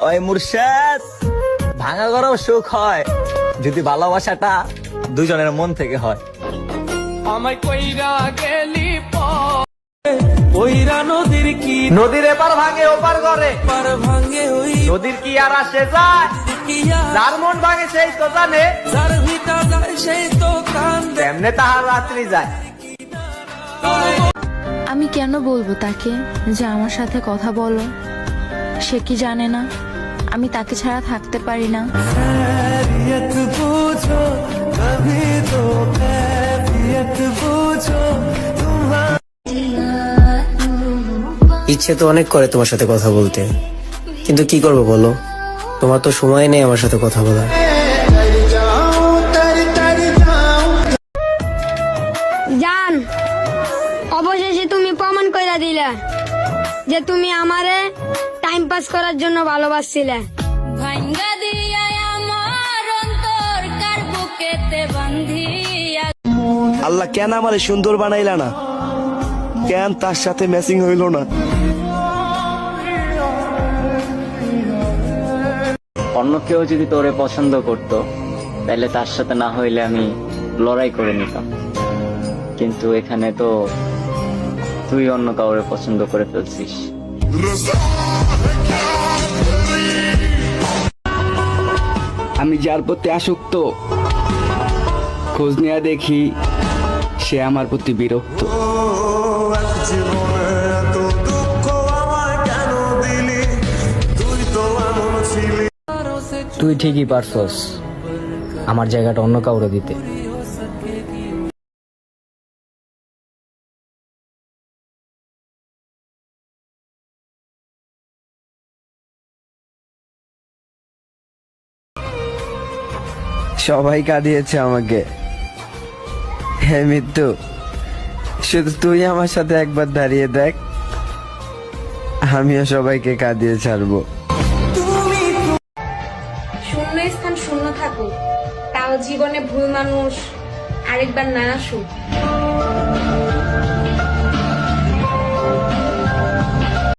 ওই মুর্শেদ ভাঙা গরম সুখ হয় যদি ভালোবাসাটা দুজনের মন থেকে হয়। আমায় কইরা গেলি ওইরা নদীর কি নদীর এপার ভাঙে ওপার করে পার ভাঙে ওই নদীর কি আর আসে যায়? যার মন ভাঙে সেই তো জানে। যার যায় সেই তো কান্দে। তাহার রাত্রি যায়। আমি কেন বলব তাকে? যে আমার সাথে কথা বলো। সে কি জানে না? আমি তাকে ছাড়া থাকতে পারি না। ইচ্ছে তো অনেক করে তোমার সাথে কথা বলতে। কিন্তু কি করব বলো? তোমার তো সময় নেই আমার সাথে কথা বলার। অবশেষে তুমি প্রমাণ করে দিলে যে তুমি আমারে টাইম পাস করার জন্য ভালোবাসছিলে। আল্লাহ কেন আমারে সুন্দর বানাইলা না? কেন তার সাথে ম্যাচিং হইল না? অন্য কেউ যদি তোরে পছন্দ করত তাহলে তার সাথে না হইলে আমি লড়াই করে নিতাম। কিন্তু এখানে তো তুই অন্য কাউরে পছন্দ করে ফেলছিস। আমি যার প্রতি আসক্ত, খোঁজ নেওয়া দেখি সে আমার প্রতি বিরক্ত। তুই ঠিকই পারছস, আমার জায়গাটা অন্য কাউরে দিতে। সবাই কাঁদিয়েছে আমাকে। হে মৃত্যু শুধু তুই আমার সাথে একবার দাঁড়িয়ে দেখ। আমিও সবাইকে কাঁদিয়ে ছাড়বো। শূন্য স্থান শূন্য থাকুক। তাও জীবনে ভুল মানুষ আরেকবার না আসুক।